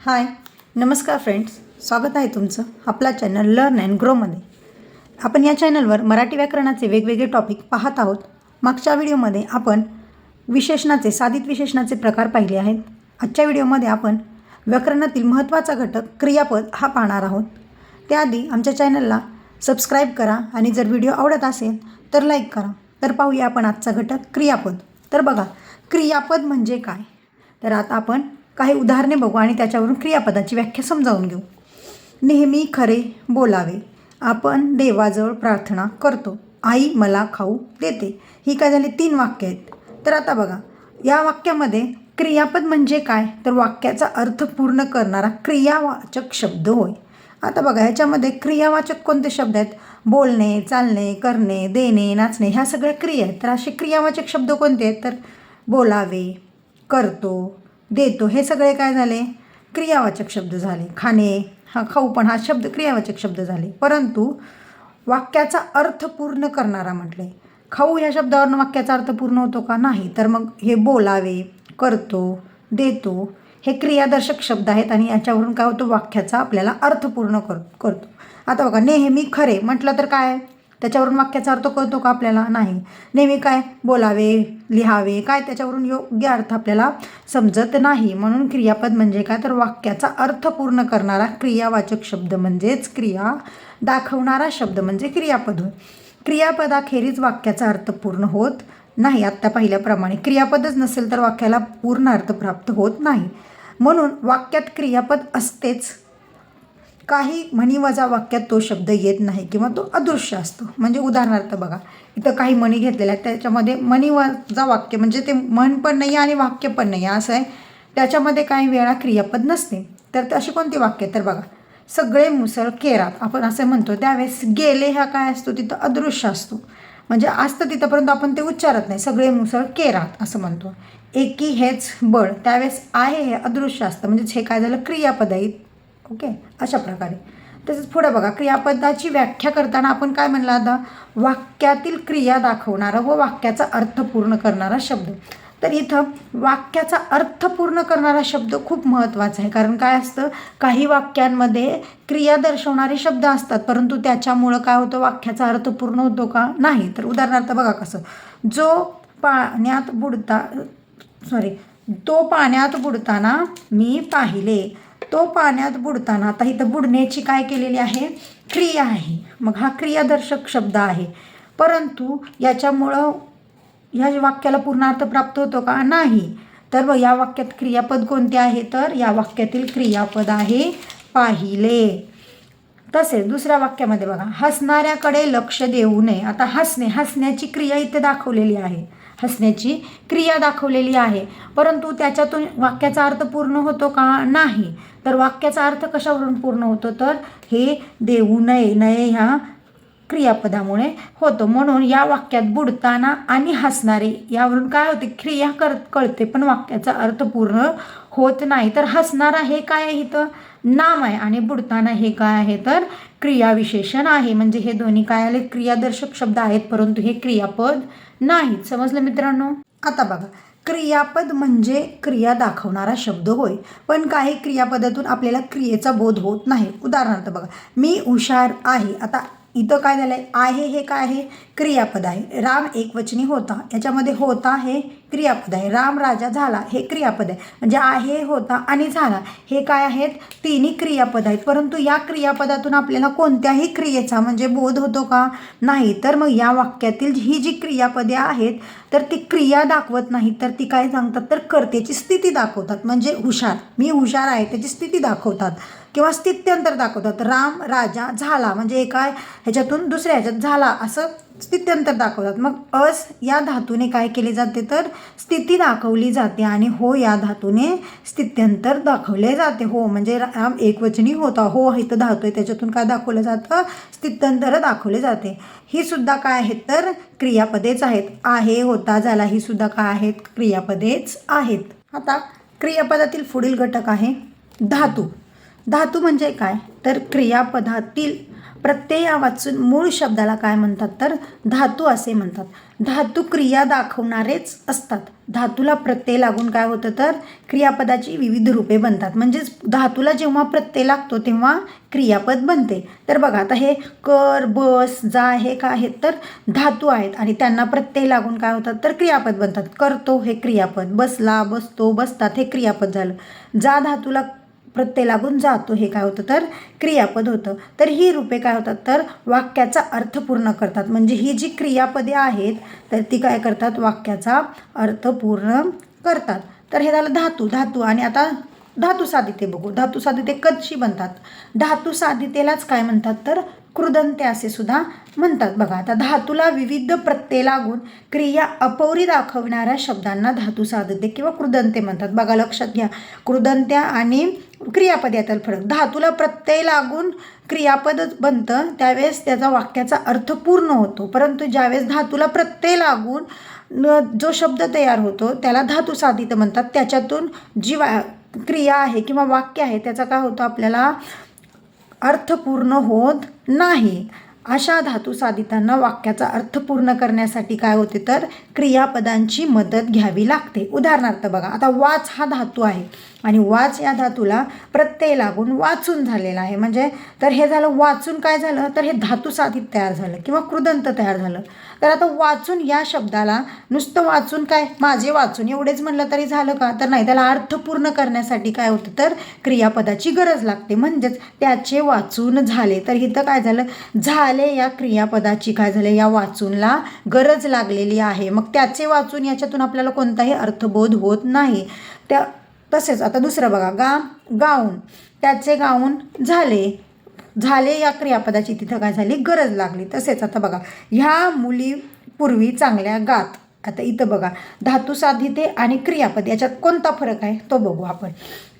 हाय नमस्कार फ्रेंड्स. स्वागत आहे तुमचं आपला चॅनल लर्न अँड ग्रोमध्ये आपण या चॅनलवर मराठी व्याकरणाचे वेगवेगळे टॉपिक पाहत आहोत. मागच्या व्हिडिओमध्ये आपण विशेषणाचे साधित विशेषणाचे प्रकार पाहिले आहेत. आजच्या व्हिडिओमध्ये आपण व्याकरणातील महत्त्वाचा घटक क्रियापद हा पाहणार आहोत. त्याआधी आमच्या चॅनलला सबस्क्राईब करा आणि जर व्हिडिओ आवडत असेल तर लाईक करा. तर पाहूया आपण आजचा घटक क्रियापद. तर बघा क्रियापद म्हणजे काय? तर आता आपण काही उदाहरणे बघू आणि त्याच्यावरून क्रियापदाची व्याख्या समजावून घेऊ. नेहमी खरे बोलावे. आपण देवाजवळ प्रार्थना करतो. आई मला खाऊ देते. ही काय झाली? तीन वाक्य आहेत. तर आता बघा. या वाक्यामध्ये क्रियापद म्हणजे काय? तर वाक्याचा अर्थ पूर्ण करणारा क्रियावाचक शब्द होय. आता बघा ह्याच्यामध्ये क्रियावाचक कोणते शब्द आहेत? बोलणे चालणे करणे देणे नाचणे ह्या सगळ्या क्रिया आहेत. तर असे क्रियावाचक शब्द कोणते आहेत? तर बोलावे करतो देतो. हे सगळे काय झाले? क्रियावाचक शब्द झाले. खाणे हा खाऊ पण हा शब्द क्रियावाचक शब्द झाले. परंतु वाक्याचा अर्थ पूर्ण करणारा म्हटले. खाऊ ह्या शब्दावरनं वाक्याचा अर्थ पूर्ण होतो का? नाही. तर मग हे बोलावे करतो देतो हे क्रियादर्शक शब्द आहेत आणि याच्यावरून काय होतं? वाक्याचा आपल्याला अर्थ पूर्ण कर करतो. आता बघा नेहमी खरे म्हटलं तर काय? त्याच्यावरून वाक्याचा अर्थ कळतो का आपल्याला? नाही. नेहमी काय बोलावे लिहावे काय त्याच्यावरून योग्य अर्थ आपल्याला समजत नाही. म्हणून क्रियापद म्हणजे काय? तर वाक्याचा अर्थ पूर्ण करणारा क्रियावाचक शब्द म्हणजेच क्रिया दाखवणारा शब्द म्हणजे क्रियापद होय. क्रियापदाखेरीज वाक्याचा अर्थ पूर्ण होत नाही. आत्ता पाहिल्याप्रमाणे क्रियापदच नसेल तर वाक्याला पूर्ण अर्थ प्राप्त होत नाही. म्हणून वाक्यात क्रियापद असतेच. काही म्हणी वजा वाक्यात तो शब्द येत नाही किंवा तो अदृश्य असतो. म्हणजे उदाहरणार्थ बघा इथं काही म्हणी घेतलेल्या आहेत त्याच्यामध्ये म्हणी वजा वाक्य म्हणजे ते म्हण पण नाही आहे आणि वाक्य पण नाही आहे असं आहे. त्याच्यामध्ये काही वेळा क्रियापद नसते. तर अशी कोणती वाक्य तर बघा सगळे मुसळ केरात आपण असं म्हणतो त्यावेळेस गेले हा काय असतो? तिथं अदृश्य असतो. म्हणजे असतं तिथंपर्यंत आपण ते उच्चारत नाही सगळे मुसळ केरात असं म्हणतो. एकी हेच बळ त्यावेळेस आहे हे अदृश्य असतं. म्हणजेच हे काय झालं? क्रियापद आहे. ओके? अशा प्रकारे. तसंच पुढं बघा क्रियापदाची व्याख्या करताना आपण काय म्हणला आता? वाक्यातील क्रिया दाखवणारा व वाक्याचा अर्थ पूर्ण करणारा शब्द. तर इथं वाक्याचा अर्थ पूर्ण करणारा शब्द खूप महत्त्वाचा आहे. कारण काय असतं? काही वाक्यांमध्ये क्रिया दर्शवणारे शब्द असतात. परंतु त्याच्यामुळं काय होतं? वाक्याचा अर्थ पूर्ण होतो का? नाही. तर उदाहरणार्थ बघा कसं. जो पाण्यात बुडता सॉरी तो पाण्यात बुडताना मी पाहिले. तो पाण्यात बुडताना आता इथं बुडण्याची काय केलेली आहे? क्रिया आहे. मग हा क्रियादर्शक शब्द आहे. परंतु याच्यामुळं ह्या वाक्याला पूर्णार्थ प्राप्त होतो का? नाही. तर या वाक्यात क्रियापद कोणते आहे? तर या वाक्यातील क्रियापद आहे पाहिले. तसेच दुसऱ्या वाक्यामध्ये बघा हसणाऱ्याकडे लक्ष देऊ नये. आता हसणे हसण्याची क्रिया इथे दाखवलेली आहे. हसण्याची क्रिया दाखवलेली आहे. परंतु त्याच्यातून वाक्याचा अर्थ पूर्ण होतो का नाही? तर वाक्याचा अर्थ कशावरून पूर्ण होतो? तर हे देऊ नये नये ह्या क्रियापदामुळे होतो. म्हणून या वाक्यात बुडताना आणि हसणारे यावरून काय होते? क्रिया कर कळते पण वाक्याचा अर्थ पूर्ण होत नाही. तर हसणारा हे काय आहे इथं? नाम आहे आणि बुडताना हे काय आहे? तर क्रियाविशेषण आहे. म्हणजे हे दोन्ही काय आले क्रियादर्शक शब्द आहेत परंतु हे क्रियापद नाहीत समजलं मित्रांनो? आता बघा क्रियापद म्हणजे क्रिया दाखवणारा शब्द होय पण काही क्रियापदातून आपल्याला क्रियेचा बोध होत नाही. उदाहरणार्थ बघा मी हुशार आहे आता इथं काय झालं आहे आहे हे काय आहे? क्रियापद आहे. राम एकवचनी होता. याच्यामध्ये होता हे क्रियापद आहे. राम राजा झाला हे क्रियापद आहे. म्हणजे आहे होता आणि झाला हे काय आहेत? तिन्ही क्रियापद आहेत. परंतु या क्रियापदातून आपल्याला कोणत्याही क्रियेचा म्हणजे बोध होतो का? नाही. तर मग या वाक्यातील ही जी क्रियापदे आहेत तर ती क्रिया दाखवत नाही तर ती काय सांगतात? तर कर्त्याची स्थिती दाखवतात. म्हणजे हुशार. मी हुशार आहे त्याची स्थिती दाखवतात. किंवा स्थित्यंतर दाखवतात. राम राजा झाला म्हणजे एका ह्याच्यातून दुसऱ्या ह्याच्यात झाला असं स्थित्यंतर दाखवतात. मग अस या धातूने काय केले जाते तर स्थिती दाखवली जाते आणि हो या धातूने स्थित्यंतर दाखवले जाते. हो म्हणजे राम एकवचनी होता. हो इथं धातू आहे. त्याच्यातून काय दाखवलं जातं? स्थित्यंतर दाखवले जाते. ही सुद्धा काय आहेत तर क्रियापदेच आहेत. आहे होता झाला ही सुद्धा काय आहेत? क्रियापदेच आहेत. आता क्रियापदातील पुढील घटक आहे धातू. धातू म्हणजे काय? तर क्रियापदातील प्रत्यय वाचून मूळ शब्दाला काय म्हणतात? तर धातू असे म्हणतात. धातू क्रिया दाखवणारेच असतात. धातूला प्रत्यय लागून काय होतं? तर क्रियापदाची विविध रूपे बनतात. म्हणजेच धातूला जेव्हा प्रत्यय लागतो तेव्हा क्रियापद बनते. तर बघा आता हे कर बस जा हे काय आहेत? तर धातू आहेत. आणि त्यांना प्रत्यय लागून काय होतात? तर क्रियापद बनतात. करतो हे क्रियापद. बसला बसतो बसतात हे क्रियापद झालं. जा धातूला प्रत्यय लागून जातो हे काय होतं तर क्रियापद होतं. तर ही रूपे काय होतात तर वाक्याचा अर्थ पूर्ण करतात. म्हणजे ही जी क्रियापदे आहेत तर ती काय करतात? वाक्याचा अर्थ पूर्ण करतात. तर हे झालं धातू. धातू आणि आता धातू साधिते बघू. धातू साधिते कशी बनतात? धातू साधितेलाच काय म्हणतात तर? कृदंते असे सुद्धा म्हणतात. बघा आता धातूला विविध प्रत्यय लागून क्रिया अपौरी दाखवणाऱ्या शब्दांना धातू साधते किंवा कृदंते म्हणतात. बघा लक्षात घ्या. कृदंत्या आणि क्रियापद यातील फरक धातूला प्रत्यय लागून क्रियापदच बनतं त्यावेळेस त्याचा वाक्याचा अर्थ पूर्ण होतो. परंतु ज्यावेळेस धातूला प्रत्यय लागून जो शब्द तयार होतो त्याला धातू साधित म्हणतात. त्याच्यातून जी वा क्रिया आहे किंवा वाक्य आहे त्याचा काय होतं? आपल्याला अर्थ पूर्ण होत नाही. अशा धातू साधितांना वाक्याचा अर्थ पूर्ण करण्यासाठी काय होते तर क्रियापदांची मदत घ्यावी लागते. उदाहरणार्थ बघा आता वाच हा धातू आहे आणि वाच या धातूला प्रत्यय लागून वाचून झालेला आहे. म्हणजे तर हे झालं वाचून काय झालं? तर हे धातू साधित तयार झालं किंवा कृदंत तयार झालं. तर आता वाचून या शब्दाला नुसतं वाचून काय? माझे वाचून. एवढेच म्हणलं तरी झालं का? तर नाही त्याला अर्थ पूर्ण करण्यासाठी काय होतं तर क्रियापदाची गरज लागते. म्हणजेच त्याचे वाचून झाले. तर इथं काय झालं? झा आले या क्रियापदाची काय झाले या वाचूनला गरज लागलेली आहे. मग त्याचे वाचून याच्यातून आपल्याला कोणताही अर्थबोध होत नाही. त्या तसेच आता दुसरं बघा गा गाऊन. त्याचे गाऊन झाले. झाले या क्रियापदाची तिथं काय झाली? गरज लागली. तसेच आता बघा ह्या मुली पूर्वी चांगल्या गात. आता इथं बघा धातू साधिते आणि क्रियापद याच्यात कोणता फरक आहे? तो बघू आपण.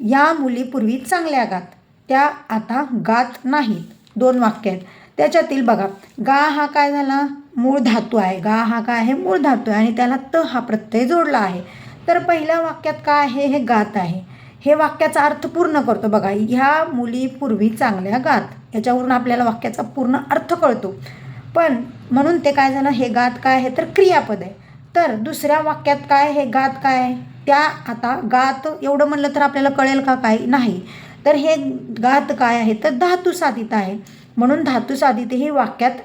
या मुली पूर्वी चांगल्या गात. त्या आता गात नाहीत. दोन वाक्य आहेत. त्याच्यातील बघा गा हा काय झाला? मूळ धातू आहे. गा हा काय आहे? मूळ धातू आहे. आणि त्याला त हा प्रत्यय जोडला आहे. तर पहिल्या वाक्यात काय आहे? हे गात आहे. हे वाक्याचा अर्थ पूर्ण करतो बघा. ह्या मुली पूर्वी चांगल्या गात. याच्यावरून आपल्याला वाक्याचा पूर्ण अर्थ कळतो. पण म्हणून ते काय झालं? हे गात काय आहे? तर क्रियापद आहे. तर दुसऱ्या वाक्यात काय हे गात काय आहे? त्या आता गात एवढं म्हणलं तर आपल्याला कळेल का? काय नाही. तर हे गात काय आहे? तर धातू साधित आहे. म्हणून धातुसाधिते ही वाक्यात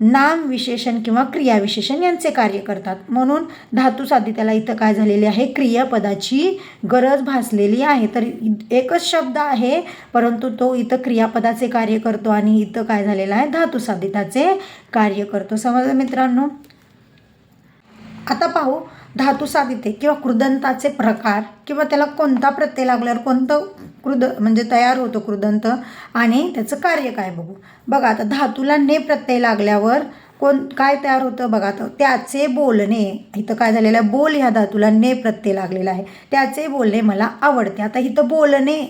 नाम विशेषण किंवा क्रियाविशेषण यांचे कार्य करतात. म्हणून धातू इथं काय झालेले आहे? क्रियापदाची गरज भासलेली आहे. तर एकच शब्द आहे परंतु तो इथं क्रियापदाचे कार्य करतो आणि इथं काय झालेलं आहे? धातुसाधिताचे कार्य करतो. समजलं मित्रांनो? आता पाहू धातुसाधिते किंवा कृदंताचे प्रकार किंवा त्याला कोणता प्रत्यय लागल्यावर कोणतं कृद म्हणजे तयार होतो कृदंत आणि त्याचं कार्य काय बघू. बघा आता धातूला ने प्रत्यय लागल्यावर कोण काय तयार होतं बघा तर त्याचे बोलणे इथं काय झालेलं आहे? बोल ह्या धातूला ने प्रत्यय लागलेला आहे. त्याचे बोलणे मला आवडते. आता इथं बोलणे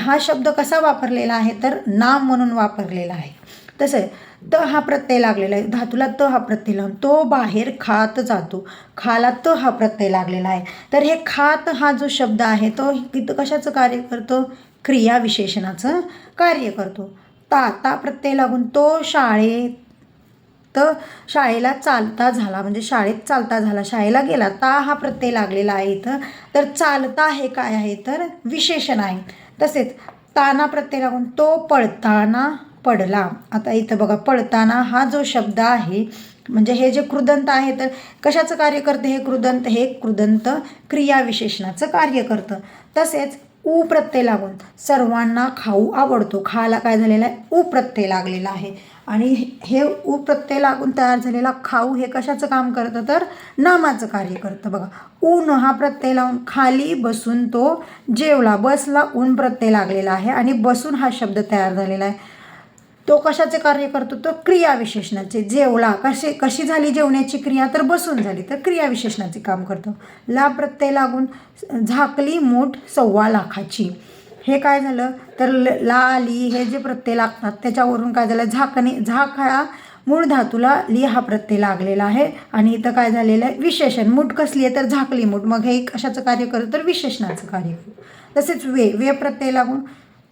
हा शब्द कसा वापरलेला आहे? तर नाम म्हणून वापरलेला आहे. तसं त हा प्रत्यय लागलेला आहे. धातूला त हा प्रत्यय लावून तो बाहेर खात जातो. खाला त हा प्रत्यय लागलेला आहे. तर हे खात हा जो शब्द आहे तो तिथं कशाचं कार्य करतो? क्रिया विशेषणाचं कार्य करतो. ता ता प्रत्यय लागून तो शाळेत तर शाळेला चालता झाला. म्हणजे शाळेत चालता झाला. शाळेला गेला. ता हा प्रत्यय लागलेला आहे इथं. तर चालता हे काय आहे? तर विशेषण आहे. तसेच ताना प्रत्यय लागून तो पळताना पडला. आता इथं बघा पडताना हा जो शब्द आहे म्हणजे हे जे कृदंत आहे तर कशाचं कार्य करते हे कृदंत? हे कृदंत क्रियाविशेषणाचं कार्य करतं. तसेच उ प्रत्यय लागून सर्वांना खाऊ आवडतो. खाला काय झालेला आहे? उ प्रत्यय लागलेला आहे. आणि हे उ प्रत्यय लागून तयार झालेला खाऊ हे कशाचं काम करतं? तर नामाचं कार्य करतं. बघा ऊन हा प्रत्यय लावून खाली बसून तो जेवला. बसला ऊन प्रत्यय लागलेला आहे आणि बसून हा शब्द तयार झालेला आहे. तो कशाचे कार्य करतो? तर क्रियाविशेषणाचे. जेवला कसे कशी झाली जेवण्याची क्रिया? तर बसून झाली. तर क्रियाविशेषणाचे काम करतो. ला प्रत्यय लागून झाकली मूठ सव्वा लाखाची. हे काय झालं? तर ल ला ली हे जे प्रत्यय लागतात त्याच्यावरून काय झालं? झाकणे झाक हा मूळ धातूला ली हा प्रत्यय लागलेला आहे. आणि इथं काय झालेलं? आहे विशेषण. मूठ कसली आहे? तर झाकली मूठ. मग हे कशाचं कार्य करतो? तर विशेषणाचं कार्य करू तसेच वे वे प्रत्यय लागून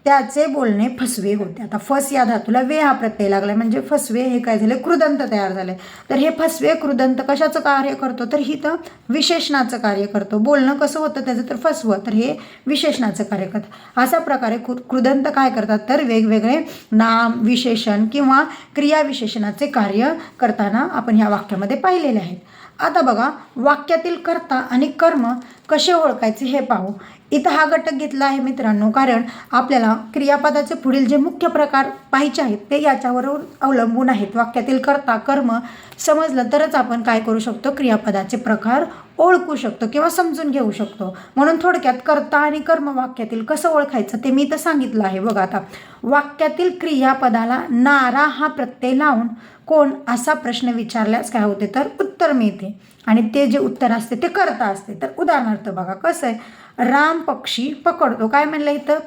त्याचे बोलणे फसवे होते. आता फस या धातूला वे हा प्रत्यय लागला म्हणजे फसवे हे काय झाले? कृदंत तयार झाले. तर हे फसवे कृदंत कशाचं कार्य करतो? तर ही तर विशेषणाचं कार्य करतो. बोलणं कसं होतं त्याचं? तर फसवं. तर हे विशेषणाचं कार्य करतं. अशा प्रकारे कृ कृदंत काय करतात? तर वेगवेगळे नाम विशेषण किंवा क्रियाविशेषणाचे कार्य करताना आपण ह्या वाक्यामध्ये पाहिलेले आहेत. आता बघा वाक्यातील कर्ता आणि कर्म कसे ओळखायचे हे पाहू. इथं हा घटक घेतला आहे मित्रांनो कारण आपल्याला क्रियापदाचे पुढील जे मुख्य प्रकार पाहिजे आहेत ते याच्यावर अवलंबून आहेत. वाक्यातील कर्ता कर्म समजलं तरच आपण काय करू शकतो? क्रियापदाचे प्रकार ओळखू शकतो किंवा समजून घेऊ शकतो. म्हणून थोडक्यात कर्ता आणि कर्म वाक्यातील कसं ओळखायचं ते मी इथं सांगितलं आहे. बघा आता वाक्यातील क्रियापदाला नारा हा प्रत्यय लावून कोण असा प्रश्न विचारल्यास काय होते? तर उत्तर मिळते. आणि ते जे उत्तर असते ते करता असते. तर उदाहरणार्थ बघा कसं आहे? राम पक्षी पकडतो. काय म्हणलं इथं?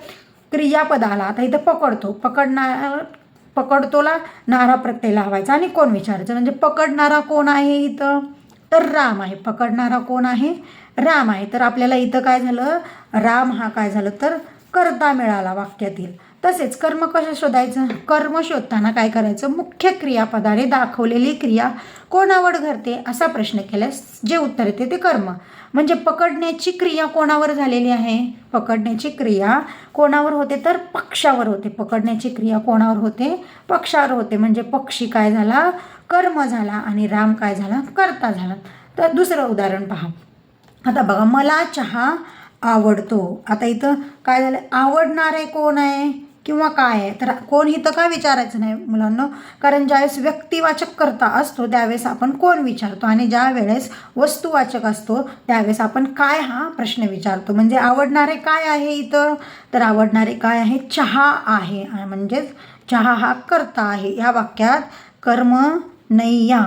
क्रियापदाला. आता इथं पकडतो. पकडणार पकडतोला नारा प्रत्यय लावायचा आणि कोण विचारायचं? म्हणजे पकडणारा कोण आहे इथं? तर राम आहे. पकडणारा कोण आहे? राम आहे. तर आपल्याला इथं काय झालं? राम हा काय झालं? तर करता मिळाला वाक्यातील. तसेच कर्म कसं शोधायचं? कर्म शोधताना काय करायचं? मुख्य क्रियापदाने दाखवलेली क्रिया कोणावर घडते असा प्रश्न केल्यास जे उत्तर येते ते कर्म. म्हणजे पकडण्याची क्रिया कोणावर झालेली आहे? पकडण्याची क्रिया कोणावर होते तर पक्षावर होते. पकडण्याची क्रिया कोणावर होते? पक्षावर होते. म्हणजे पक्षी काय झाला? कर्म झाला आणि राम काय झाला? कर्ता झाला. तर दुसरं उदाहरण पहा. आता बघा मला चहा आवडतो. आता इथं काय झालं? आवडणारे कोण आहे? किंवा काय आहे? तर कोण इथं काय विचारायचं नाही मुलांना? कारण ज्यावेळेस व्यक्तिवाचक करता असतो त्यावेळेस आपण कोण विचारतो? आणि ज्या वेळेस वस्तुवाचक असतो त्यावेळेस आपण काय हा प्रश्न विचारतो? म्हणजे आवडणारे काय आहे इथं? तर आवडणारे काय आहे? चहा आहे. म्हणजेच चहा हा करता आहे. या वाक्यात कर्म नैया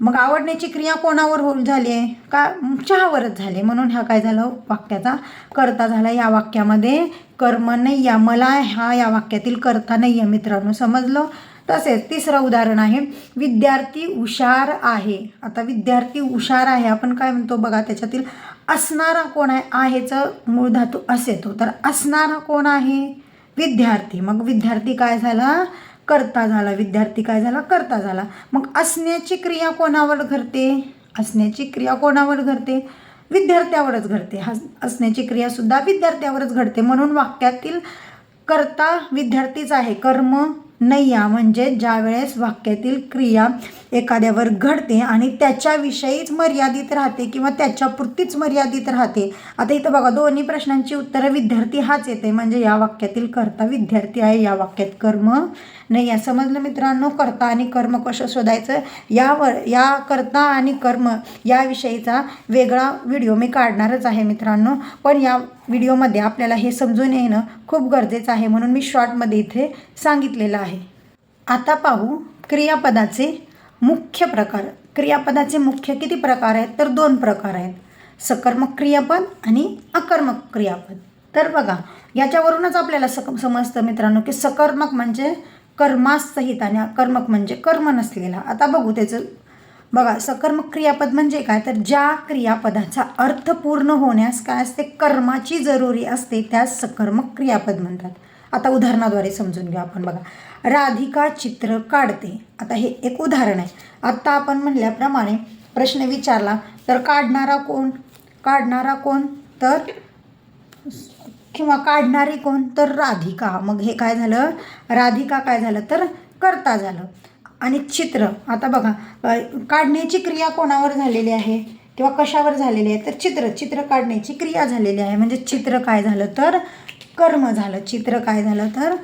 मग आवडण्याची क्रिया कोणावर हो झाली आहे? का चहावरच झाली म्हणून ह्या काय झालं? वाक्याचा करता झाला या वाक्यामध्ये. कर्म नैया मला हा या वाक्यातील करता नाही आहे मित्रांनो. समजलं? तसेच तिसरं उदाहरण आहे. विद्यार्थी हुशार आहे. आता विद्यार्थी हुशार आहे. आपण काय म्हणतो बघा त्याच्यातील असणारा कोण आहे? आहेचं मूळ धातू असे तो तर असणारा कोण आहे? विद्यार्थी. मग विद्यार्थी काय झाला? करता झाला विद्यार्थी काय झाला? करता झाला. मग असण्याची क्रिया कोणावर घडते? असण्याची क्रिया कोणावर घडते? विद्यार्थ्यावरच घडते. हस असण्याची क्रियासुद्धा विद्यार्थ्यावरच घडते. म्हणून वाक्यातील करता विद्यार्थीच आहे. कर्म नैया म्हणजे ज्या वेळेस वाक्यातील क्रिया एखाद्यावर घडते आणि त्याच्याविषयीच मर्यादित राहते किंवा त्याच्यापुरतीच मर्यादित राहते. आता इथं बघा दोन्ही प्रश्नांची उत्तरं विद्यार्थी हाच येते म्हणजे या वाक्यातील कर्ता विद्यार्थी आहे या वाक्यात कर्म. नाही या समजलं मित्रांनो? कर्ता आणि कर्म कसं शोधायचं? यावर या कर्ता आणि कर्म याविषयीचा वेगळा व्हिडिओ मी काढणारच आहे मित्रांनो. पण या व्हिडिओमध्ये आपल्याला हे समजून येणं खूप गरजेचं आहे म्हणून मी शॉर्टमध्ये इथे सांगितलेलं आहे. आता पाहू क्रियापदाचे मुख्य प्रकार. क्रियापदाचे मुख्य किती प्रकार आहेत? तर दोन प्रकार आहेत. सकर्मक क्रियापद आणि अकर्मक क्रियापद. तर बघा याच्यावरूनच आपल्याला सक समजतं मित्रांनो की सकर्मक म्हणजे कर्मासहित आणि अकर्मक म्हणजे कर्म नसलेला. आता बघू त्याचं बघा सकर्मक क्रियापद म्हणजे काय? तर ज्या क्रियापदाचा अर्थ पूर्ण होण्यास काय असते? कर्माची जरुरी असते त्यास सकर्मक क्रियापद म्हणतात. आता उदाहरणाद्वारे समजून घ्या आपण बघा. राधिका चित्र काढते. आता हे एक उदाहरण आहे. आत्ता आपण म्हणल्याप्रमाणे प्रश्न विचारला तर काढणारा कोण? काढणारा कोण? तर किंवा काढणारी कोण? तर राधिका. मग हे काय झालं? राधिका काय झालं? तर करता झालं. आणि चित्र. आता बघा काढण्याची क्रिया कोणावर झालेली आहे किंवा कशावर झालेली आहे? तर चित्र चित्र काढण्याची क्रिया झालेली आहे. म्हणजे चित्र काय झालं तर कर्म झालं. चित्र काय झालं तर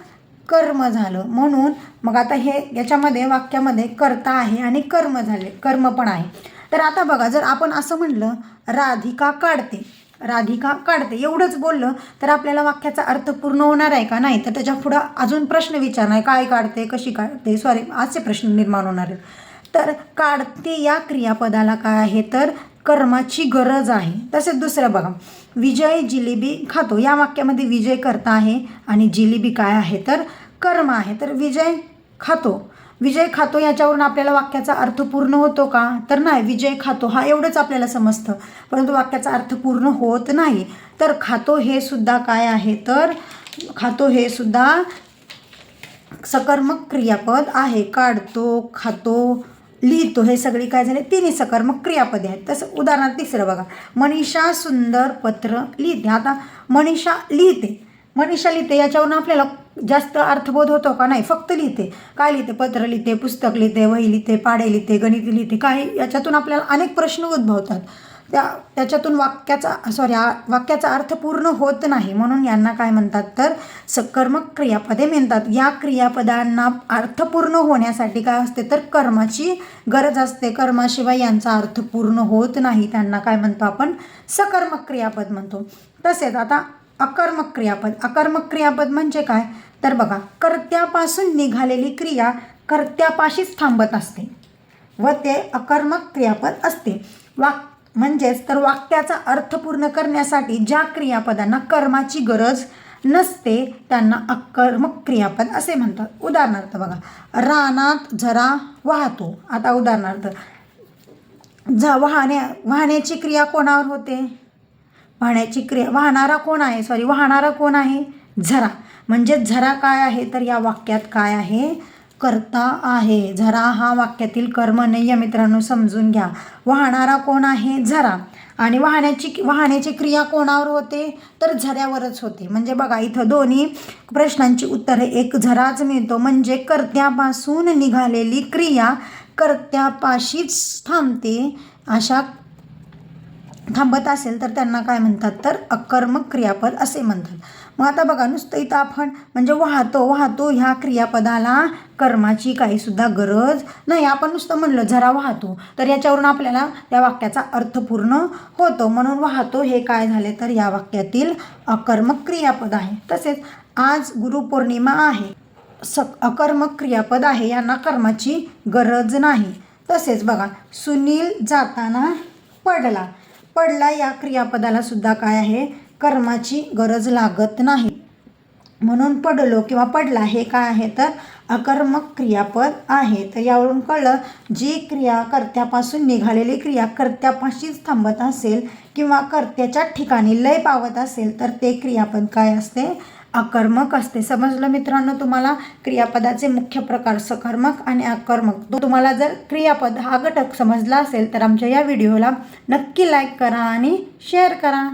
कर्म झालं. म्हणून मग आता हे याच्यामध्ये वाक्यामध्ये कर्ता आहे आणि कर्म झाले कर्म पण आहे. तर आता बघा जर आपण असं म्हणलं राधिका काढते. राधिका काढते. एवढंच बोललं तर आपल्याला वाक्याचा अर्थ पूर्ण होणार आहे का? नाही तर त्याच्या पुढं अजून प्रश्न विचारणार काय काढते? कशी काढते? सॉरी असे प्रश्न निर्माण होणार आहेत. तर काढते या क्रियापदाला काय आहे? तर कर्माची गरज आहे. तसेच दुसरं बघा. विजय जिलेबी खातो. या वाक्यामध्ये विजय करता आहे आणि जिलेबी काय आहे? तर कर्म आहे. तर विजय खातो. विजय खातो याच्यावरून आपल्याला वाक्याचा अर्थ पूर्ण होतो का? तर नाही विजय खातो हा एवढंच आपल्याला समजतं. परंतु वाक्याचा अर्थ पूर्ण होत नाही. तर खातो हे सुद्धा काय आहे? तर खातो हे सुद्धा सकर्मक क्रियापद आहे. काढतो खातो लिहितो हे सगळी काय झाले? तिन्ही सकर्मक क्रियापदे आहेत. तसं उदाहरणार्थ तिसरं बघा. मनीषा सुंदर पत्र लिहिते. आता मनीषा लिहिते. मनीषा लिहिते याच्यावरून आपल्याला जास्त अर्थबोध होतो का नाही? फक्त लिहिते. काय लिहिते? पत्र लिहिते पुस्तक लिहिते वही लिहिते पाडे लिहिते गणित लिहिते काही याच्यातून आपल्याला अनेक प्रश्न उद्भवतात. त्या त्याच्यातून वाक्याचा सॉरी वाक्याचा अर्थ पूर्ण होत नाही म्हणून यांना काय म्हणतात तर सकर्मक क्रियापदे म्हणतात. या क्रियापदांना अर्थपूर्ण होण्यासाठी काय असते तर कर्माची गरज असते. कर्माशिवाय यांचा अर्थ पूर्ण होत नाही. त्यांना काय म्हणतो आपण? सकर्मक क्रियापद म्हणतो. तसेच आता अकर्मक क्रियापद अकर्मक क्रियापद म्हणजे काय? तर बघा कर्त्यापासून निघालेली क्रिया कर्त्यापाशीच थांबत असते व ते अकर्मक क्रियापद असते. वाक म्हणजेच तर वाक्याचा अर्थ पूर्ण करण्यासाठी ज्या क्रियापदांना कर्माची गरज नसते त्यांना अकर्मक क्रियापद असे म्हणतात. उदाहरणार्थ बघा रानात झरा वाहतो. आता उदाहरणार्थ झ वाहण्या वाहण्याची क्रिया कोणावर होते? वाहण्याची क्रिया. वाहणारा कोण आहे? सॉरी वाहणारा कोण आहे? झरा. म्हणजे झरा काय आहे? तर या वाक्यात काय आहे? कर्ता आहे. झरा हा वाक्यातील कर्म नाही आहे मित्रांनो समजून घ्या. वाहणारा कोण आहे? झरा. आणि वाहण्याची वाहण्याची क्रिया कोणावर होते? तर झऱ्यावरच होते. म्हणजे बघा इथं दोन्ही प्रश्नांची उत्तरे एक झराच मिळतो. म्हणजे कर्त्यापासून निघालेली क्रिया कर्त्यापाशीच थांबते. अशा थांबत असेल तर त्यांना काय म्हणतात? तर अकर्मक क्रियापद असे म्हणतात. मग आता बघा नुसतं इथं आपण म्हणजे वाहतो वाहतो ह्या क्रियापदाला कर्माची काहीसुद्धा गरज नाही. आपण नुसतं म्हणलं जरा वाहतो तर याच्यावरून आपल्याला त्या वाक्याचा अर्थ पूर्ण होतो. म्हणून वाहतो हे काय झाले तर या वाक्यातील अकर्मक क्रियापद आहे. तसेच आज गुरुपौर्णिमा आहे. स अकर्मक क्रियापद आहे यांना कर्माची गरज नाही. तसेच बघा सुनील जाताना पडला. पडला या क्रियापदाला सुद्धा काय आहे? कर्माची गरज लागत नाही. म्हणून पडलो किंवा पडला हे काय आहे? तर अकर्मक क्रियापद आहे. तर यावरून कळलं जी क्रिया कर्त्यापासून निघालेली क्रिया कर्त्यापाशीच थांबत असेल किंवा कर्त्याच्या ठिकाणी लय पावत असेल तर ते क्रियापद काय असते? आकर्मक असते. समजलं मित्रांनो तुम्हाला? क्रियापदाचे मुख्य प्रकार सकर्मक आणि आकर्मक तो तुम्हाला जर क्रियापद हा घटक समजला असेल तर आमच्या या व्हिडिओला नक्की लाईक करा आणि शेअर करा.